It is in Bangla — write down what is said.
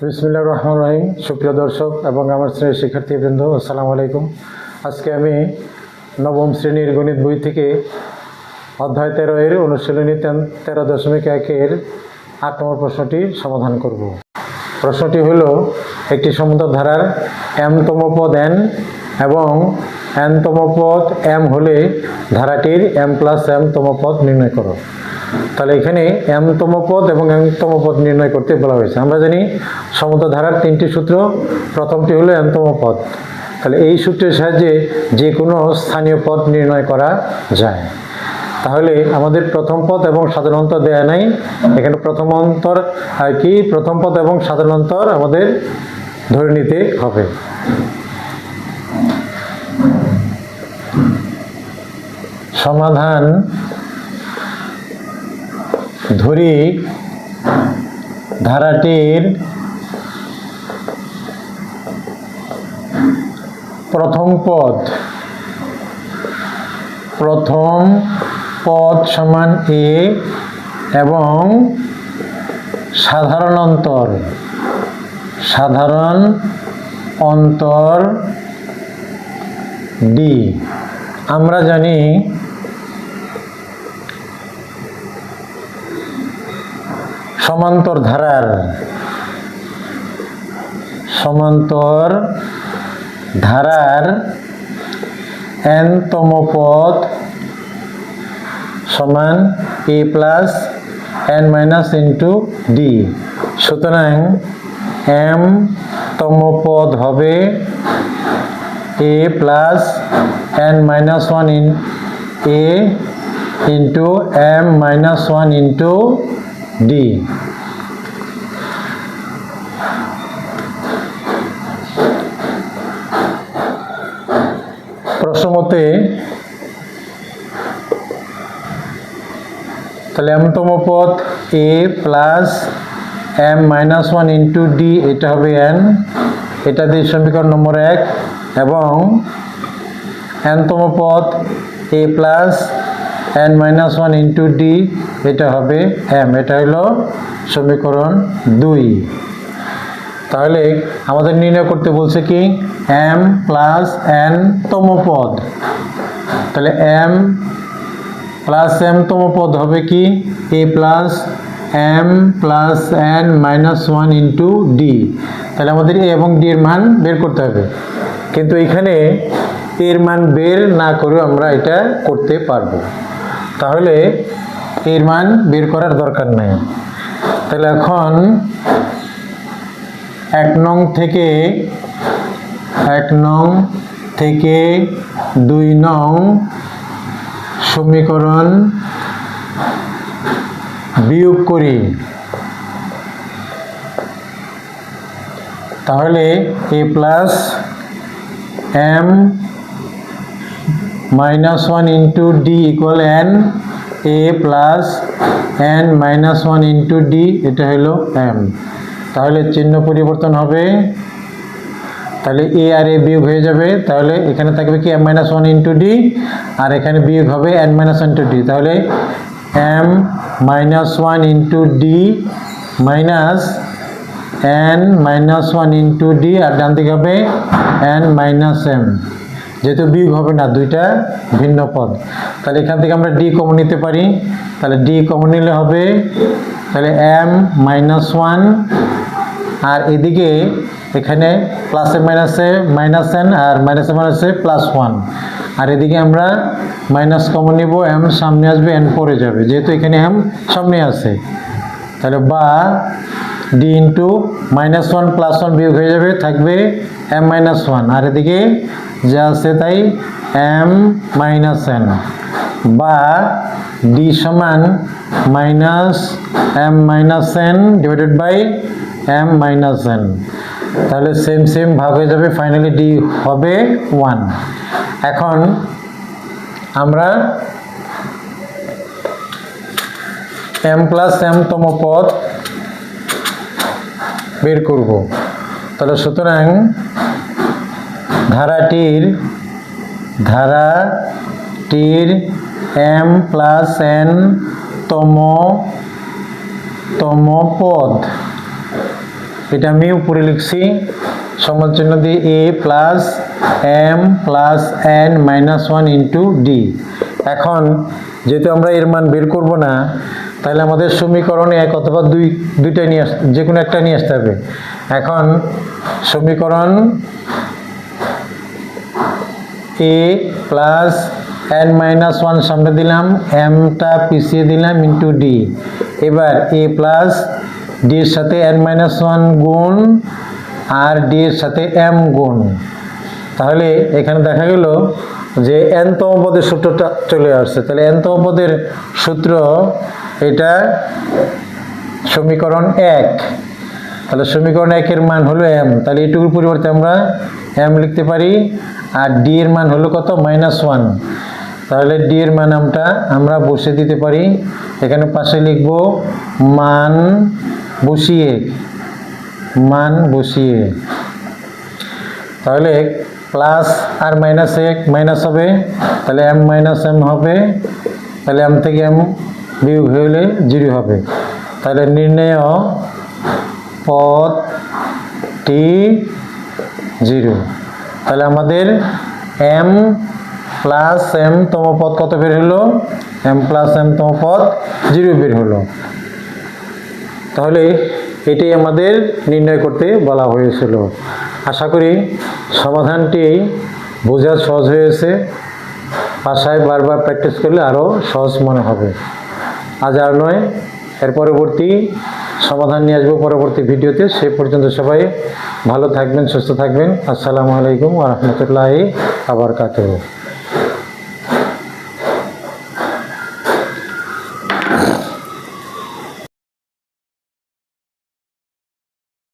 বিসমিল্লা রহমান রহিম। সুপ্রিয় দর্শক এবং আমার শ্রেণির শিক্ষার্থীবৃন্দ, আসসালামু আলাইকুম। আজকে আমি নবম শ্রেণির গণিত বই থেকে অধ্যায় তেরো এর অনুশীলনী তেরো দশমিক একের আট নম্বর প্রশ্নটি সমাধান করব। প্রশ্নটি হল, একটি সমুদ্র ধারার এমতম পদ এন এবং এনতম পদ এম হলে ধারাটির এম প্লাস এম তম পদ নির্ণয় করো। তাহলে এখানে এমতম পদ এবং এমতম পদ নির্ণয় করতে বলা হয়েছে। আমরা জানি সমুদ্র ধারার তিনটি সূত্র, প্রথমটি হলো এমতম পদ তাহলে এই সূত্রের সাহায্যে যে কোনো স্থানীয় পদ নির্ণয় করা যায়। তাহলে আমাদের প্রথম পদ এবং সাধারণ অন্তর দেয়া নাই। এখানে প্রথম অন্তর আর কি? প্রথম পদ এবং সাধারণ অন্তর আমাদের ধরে নিতে হবে। সমাধান ধরি ধারাটির প্রথম পদ। প্রথম পদ সমান এ এবং সাধারণ অন্তর। সাধারণ অন্তর ডি। আমরা জানি সমান্তর ধারার সমান্তর ধারার এনতম পদ সমান A plus N minus into D সুতরাং এম তম পদ হবে A plus N minus one in A into M minus one into D প্রশ্নমতে, তাহলে এমতম পদ A plus M minus one into D এটা হবে এন এটা দিয়ে সমীকরণ নম্বর এক এবং এনতম পদ A plus N minus one into D এটা হবে এম এটা হলো সমীকরণ দুই। তাহলে আমাদের নির্ণয় করতে বলছে কি? এম প্লাস এন তম পদ। তাহলে এম প্লাস এম তম পদ হবে কি? A plus M plus N minus one into D তাহলে আমাদের এ এবং ডি এর মান বের করতে হবে। কিন্তু এখানে এর মান বের না করেও আমরা এটা করতে পারব। তাহলে এর মান বের করার দরকার নেই। তাহলে এখন এক নং থেকে এক নং থেকে দুই নং সমীকরণ বিয়োগ করি। তাহলে A plus M minus one into D equal N A plus N minus one into D এটা হলো এম তাহলে চিহ্ন পরিবর্তন হবে। তাহলে এ আর এ বিয়োগ হয়ে যাবে। তাহলে এখানে থাকবে কি? M minus one into D আর এখানে বিয়োগ হবে N minus one into D তাহলে M minus one into D minus N minus one into D আর ডান দিকে হবে এন মাইনাস এম যেহেতু বিয়োগ হবে না, দুইটা ভিন্ন পদ। তাহলে এখান থেকে আমরা ডি কমন নিতে পারি। তাহলে ডি কমন নিলে হবে, তাহলে এম মাইনাস ওয়ান আর এদিকে এখানে প্লাসে মাইনাসে মাইনাস এন আর মাইনাসে মাইনাসে প্লাস ওয়ান আর এদিকে আমরা মাইনাস কমন নিব এম সামনে আসবে এন পরে যাবে। যেহেতু এখানে এম সামনে আছে। তাহলে বা D into minus one plus one বিয়োগ হয়ে যাবে, থাকবে এম মাইনাস ওয়ান আর এদিকে যা আছে তাই এম মাইনাস এন বা ডি সমান minus M minus N divided by M minus N তাহলে সেম সেম ভাগ হয়ে যাবে ফাইনালি ডি হবে ওয়ান এখন আমরা এম প্লাস এম তম পদ বের করব। তাহলে সুতরাং ধারাটির ধারাটির এম প্লাস এন তম তম পদ। এটা আমি উপরে লিখছি, সমান দিয়ে A plus M plus N minus one into D এখন, যেহেতু আমরা এর মান বের করব না তাহলে আমাদের সমীকরণে এক অথবা দুই দুইটাই নিয়ে আস যে কোনো একটা নিয়ে আসতে হবে। এখন সমীকরণ A plus N minus one সামনে দিলাম এমটা পিছিয়ে দিলাম ইন্টু ডি এবার এ প্লাস ডি এর সাথে এন মাইনাস ওয়ান গুণ আর ডি এর সাথে এম গুণ। তাহলে এখানে দেখা গেল যে এনতম পদের সূত্রটা চলে আসছে। তাহলে এনতম পদের সূত্র এটা সমীকরণ এক। তাহলে সমীকরণ একের মান হলো এম তাহলে এটুকুর পরিবর্তে আমরা এম লিখতে পারি, আর ডি এর মান হলো কত? মাইনাস ওয়ান তাহলে ডি এর মান আমরা আমরা বসে দিতে পারি। এখানে পাশে লিখব, মান বসিয়ে। মান বসিয়ে। তাহলে প্লাস আর মাইনাস এক মাইনাস হবে। তাহলে এম মাইনাস এম হবে। তাহলে এম থেকে এম বিয়োগ হলে জিরো হবে। তাহলে নির্ণয় পদ টি জিরো। তাহলে আমাদের এম প্লাস এম তম পদ কত বের হলো? এম প্লাস এম তম পদ জিরো বের হলো। তাহলে এটাই আমাদের নির্ণয় করতে বলা হয়েছিল। আশা করি সমাধানটি বোঝা সহজ হয়েছে। বাসায় বারবার প্র্যাকটিস করলে আরও সহজ মনে হবে। আজ আর নয়। এর পরবর্তী সমাধান নিয়ে আসব পরবর্তী ভিডিওতে। সে পর্যন্ত সবাই ভালো থাকবেন, সুস্থ থাকবেন। আসসালামু আলাইকুম রহমতুল্লাহি আবার কাতুহ